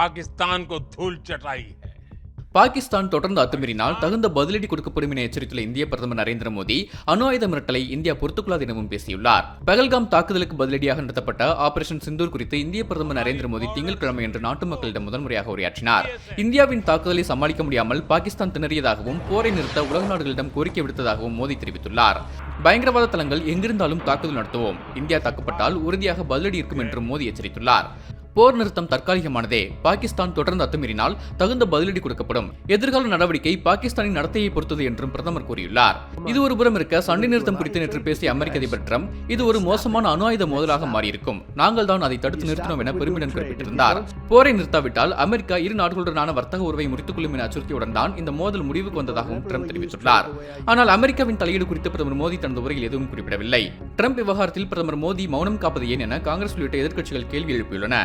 பாகிஸ்தான் கோ தூள் சட்டாய் பாகிஸ்தான் தொடர்ந்து அத்துமீறினால் தகுந்த பதிலடி கொடுக்கப்படும் என எச்சரித்துள்ள இந்திய பிரதமர் நரேந்திர மோடி அணு ஆயுத மிரட்டலை இந்தியா பொறுத்துக்கொள்ளாது எனவும் பேசியுள்ளார். பகல்காம் தாக்குதலுக்கு பதிலடியாக நடத்தப்பட்ட ஆபரேஷன் சிந்தூர் குறித்து இந்திய பிரதமர் நரேந்திர மோடி திங்கட்கிழமை என்று நாட்டு மக்களிடம் முதன்முறையாக உரையாற்றினார். இந்தியாவின் தாக்குதலை சமாளிக்க முடியாமல் பாகிஸ்தான் திணறியதாகவும் போரை நிறுத்த உலக நாடுகளிடம் கோரிக்கை விடுத்ததாகவும் மோடி தெரிவித்துள்ளார். பயங்கரவாத தளங்கள் எங்கிருந்தாலும் தாக்குதல் நடத்துவோம். இந்தியா தாக்கப்பட்டால் உறுதியாக பதிலடி இருக்கும் என்றும் மோடி எச்சரித்துள்ளார். போர் நிறுத்தம் தற்காலிகமானதே. பாகிஸ்தான் தொடர்ந்து அத்துமீறினால் தகுந்த பதிலடி கொடுக்கப்படும். எதிர்கால நடவடிக்கை பாகிஸ்தானின் நடத்தையை பொறுத்தது என்றும் பிரதமர் கூறியுள்ளார். இது ஒரு புறம் இருக்க சண்டை நிறுத்தம் குறித்து நேற்று பேசிய அமெரிக்க அதிபர் ட்ரம்ப் இது ஒரு மோசமான அணு ஆயுத மோதலாக மாறியிருக்கும். நாங்கள் தான் அதை தடுத்து நிறுத்தினோம் என பெருமிடன் குறிப்பிட்டிருந்தார். போரை நிறுத்தாவிட்டால் அமெரிக்கா இரு நாடுகளுடனான வர்த்தக உறவை முறித்துக்கொள்ளும் என அச்சுறுத்தியுடன் தான் இந்த மோதல் முடிவுக்கு வந்ததாகவும் ட்ரம்ப் தெரிவித்துள்ளார். ஆனால் அமெரிக்காவின் தலையீடு குறித்து பிரதமர் மோடி தனது உரையில் எதுவும் குறிப்பிடவில்லை. ட்ரம்ப் விவகாரத்தில் பிரதமர் மோடி மௌனம் காப்பது ஏன் என காங்கிரஸ் உள்ளிட்ட எதிர்க்கட்சிகள் கேள்வி எழுப்பியுள்ளன.